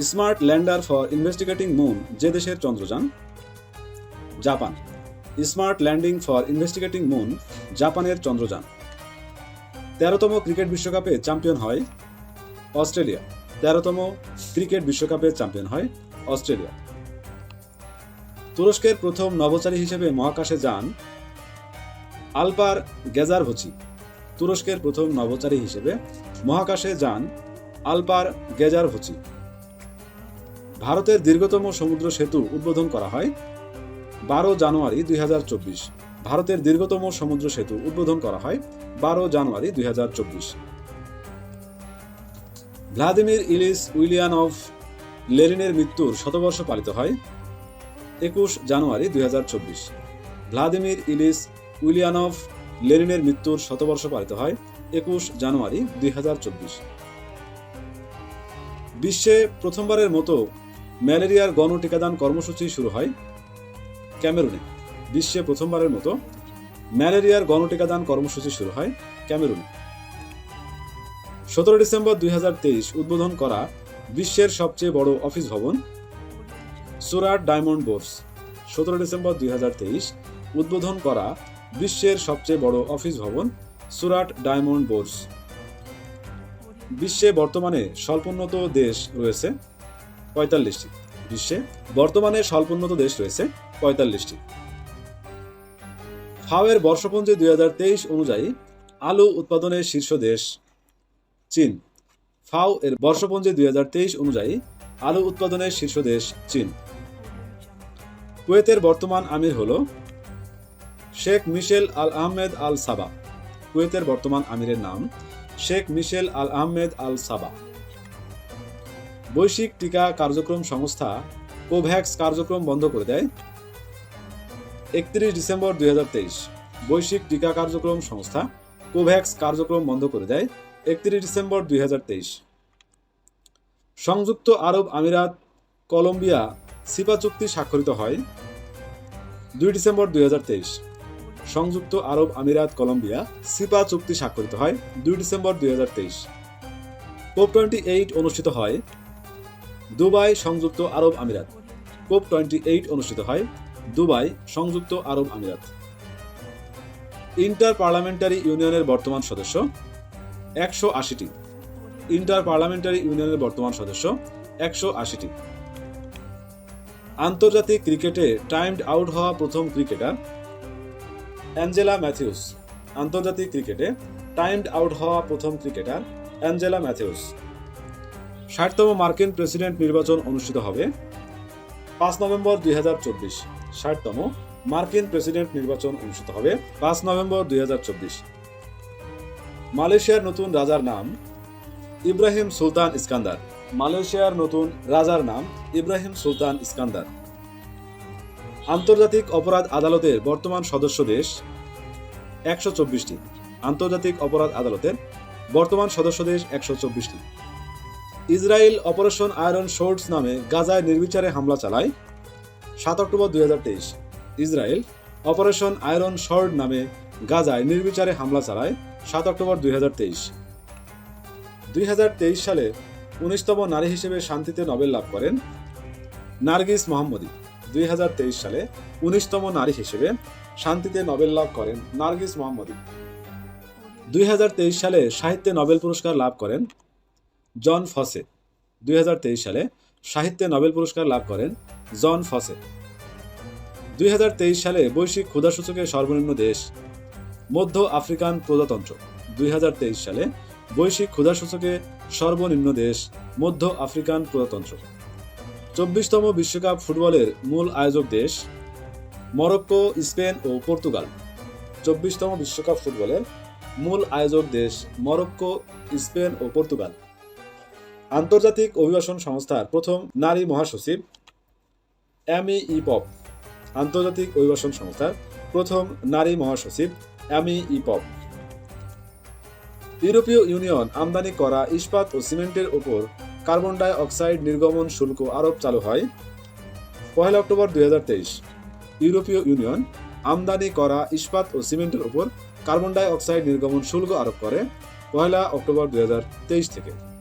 Smart lander for investigating moon, যে দেশের Chandrayaan. Japan. Smart landing for investigating moon, জাপানের চন্দ্রযান। তেরোতম ক্রিকেট বিশ্বকাপে চ্যাম্পিয়ন হয় অস্ট্রেলিয়া। তেরোতম ক্রিকেট বিশ্বকাপে চ্যাম্পিয়ন হয় অস্ট্রেলিয়া। তুরস্কের প্রথম নভোচারী হিসেবে মহাকাশে যান আলপার গেজারভোচি। তুরস্কের প্রথম নভোচারী হিসেবে মহাকাশে যান আলপার গেজারভোচি। ভারতের দীর্ঘতম সমুদ্র সেতু উদ্বোধন করা হয় বারো জানুয়ারি দুই হাজার চব্বিশ। ভারতের দীর্ঘতম সমুদ্র সেতু উদ্বোধন করা হয় বারো জানুয়ারি দুই হাজার চব্বিশ। ভ্লাদিমির ইলিস উইলিয়ানভ লেনিনের মৃত্যুর শতবর্ষ পালিত হয় একুশ জানুয়ারি দুই হাজার চব্বিশ। ভ্লাদিমির ইলিস উইলিয়ানভ লেনিনের মৃত্যুর শতবর্ষ পালিত হয় একুশ জানুয়ারি দুই বিশ্বে প্রথমবারের মতো ম্যালেরিয়ার গণ টিকাদান কর্মসূচি শুরু হয় ক্যামেরুনে। বিশ্বে প্রথমবারের মতো ম্যালেরিয়ার গণ টিকাদান কর্মসূচি শুরু হয় ক্যামেরুনে। সতেরো ডিসেম্বর দুই হাজার তেইশ উদ্বোধন করা বিশ্বের সবচেয়ে বড় অফিস ভবন সুরাট ডায়মন্ড বোর্স সতেরো ডিসেম্বর দুই হাজার তেইশ উদ্বোধন করা বিশ্বের সবচেয়ে বড় অফিস ভবন সুরাট ডায়মন্ড বোর্স বিশ্বে বর্তমানে স্বল্পোন্নত দেশ রয়েছে। পঁয়তাল্লিশটি। বিশ্বে বর্তমানে স্বল্পোন্নত দেশ রয়েছে পঁয়তাল্লিশটি। ফাওয়ের বর্ষপঞ্জি দুই হাজার তেইশ অনুযায়ী আলু উৎপাদনের শীর্ষ দেশ চীন। ফাও এর বর্ষপঞ্জি দুই হাজার তেইশ অনুযায়ী আলু উৎপাদনের শীর্ষ দেশ চীন। কুয়েতের বর্তমান আমির হল শেখ মিশেল আল আহমেদ আল সাবা। কুয়েতের বর্তমান আমিরের নাম শেখ মিশেল আল আহমেদ আল সাবা। বৈশ্বিক টিকা কার্যক্রম সংস্থা কোভ্যাক্স কার্যক্রম বন্ধ করে দেয়। একত্রিশ ডিসেম্বর দুই হাজার তেইশ, বৈশ্বিক টিকা কার্যক্রম সংস্থা কোভ্যাক্স কার্যক্রম বন্ধ করে দেয়। একত্রিশ ডিসেম্বর দু হাজার তেইশ, সংযুক্ত আরব আমিরাত কলম্বিয়া সিপা চুক্তি স্বাক্ষরিত হয়। দুই ডিসেম্বর দুই হাজার তেইশ, সংযুক্ত আরব আমিরাত কলম্বিয়া সিপা চুক্তি স্বাক্ষরিত হয়। দুই ডিসেম্বর দুই কোপ টোয়েন্টি এইট অনুষ্ঠিত হয়। দুবাই সংযুক্ত আরব আমিরাত। কোপ টোয়েন্টি এইট অনুষ্ঠিত হয় দুবাই সংযুক্ত আরব আমিরাত। ইন্টার পার্লামেন্টারি ইউনিয়নের বর্তমান সদস্য একশো আশিটি। ইন্টার পার্লামেন্টারি ইউনিয়নের বর্তমান সদস্য একশো আশিটি। আন্তর্জাতিক ক্রিকেটে টাইমড আউট হওয়া প্রথম ক্রিকেটার অ্যাঞ্জেলা ম্যাথিউস। আন্তর্জাতিক ক্রিকেটে টাইমড আউট হওয়া প্রথম ক্রিকেটার অ্যাঞ্জেলা ম্যাথিউস। ষাটতম মার্কিন প্রেসিডেন্ট নির্বাচন অনুষ্ঠিত হবে পাঁচ নভেম্বর দুই হাজার চব্বিশ। ষাটতম মার্কিন প্রেসিডেন্ট নির্বাচন অনুষ্ঠিত হবে পাঁচ নভেম্বর দুই হাজার চব্বিশ। মালয়েশিয়ার নতুন রাজার নাম ইব্রাহিম সুলতান ইস্কান্দার। মালয়েশিয়ার নতুন রাজার নাম ইব্রাহিম সুলতান ইস্কান্দার। আন্তর্জাতিক অপরাধ আদালতের বর্তমান সদস্য দেশ একশো চব্বিশটি। আন্তর্জাতিক অপরাধ আদালতের বর্তমান সদস্য দেশ একশো চব্বিশটি। ইসরায়েল অপারেশন আয়রন শোর্টস নামে গাজায় নির্বিচারে হামলা চালায় সাত অক্টোবর দুই হাজার তেইশ। ইসরায়েল অপারেশন আয়রন শর্ট নামে গাজায় নির্বিচারে হামলা চালায় সাত অক্টোবর দুই হাজার তেইশ। দুই হাজার তেইশ সালে উনিশতম নারী হিসেবে শান্তিতে নোবেল লাভ করেন নার্গিস মোহাম্মদী। দুই হাজার তেইশ সালে উনিশতম নারী হিসেবে শান্তিতে নোবেল লাভ করেন নার্গিস মোহাম্মদী। দুই হাজার তেইশ সালে সাহিত্যে নোবেল পুরস্কার লাভ করেন জন ফসে। দুই হাজার তেইশ সালে সাহিত্যে নোবেল পুরস্কার লাভ করেন জন ফসে। দুই হাজার তেইশ সালে বৈশ্বিক ক্ষুধাসূচকের সর্বনিম্ন দেশ, মধ্য আফ্রিকান প্রজাতন্ত্র। দুই হাজার তেইশ সালে বৈশ্বিক ক্ষুধাসূচকে সর্বনিম্ন দেশ, মধ্য আফ্রিকান প্রজাতন্ত্র। চব্বিশতম বিশ্বকাপ ফুটবলের মূল আয়োজক দেশ, মরক্কো, স্পেন ও পর্তুগাল। চব্বিশতম বিশ্বকাপ ফুটবলের মূল আয়োজক দেশ মরক্কো, স্পেন ও পর্তুগাল। আন্তর্জাতিক অভিবাসন সংস্থার প্রথম নারী মহাসচিব অ্যামি ই পপ। আন্তর্জাতিক অভিবাসন সংস্থার প্রথম নারী মহাসচিব অ্যামি ই পপ। ইউরোপীয় ইউনিয়ন আমদানি করা ইস্পাত ও সিমেন্টের ওপর কার্বন ডাই অক্সাইড নির্গমন শুল্ক আরোপ চালু হয় পহেলা অক্টোবর দুই হাজার তেইশ। ইউরোপীয় ইউনিয়ন আমদানি করা ইস্পাত ও সিমেন্টের ওপর কার্বন ডাই অক্সাইড নির্গমন শুল্ক আরোপ করে পহেলা অক্টোবর দু হাজার তেইশ থেকে।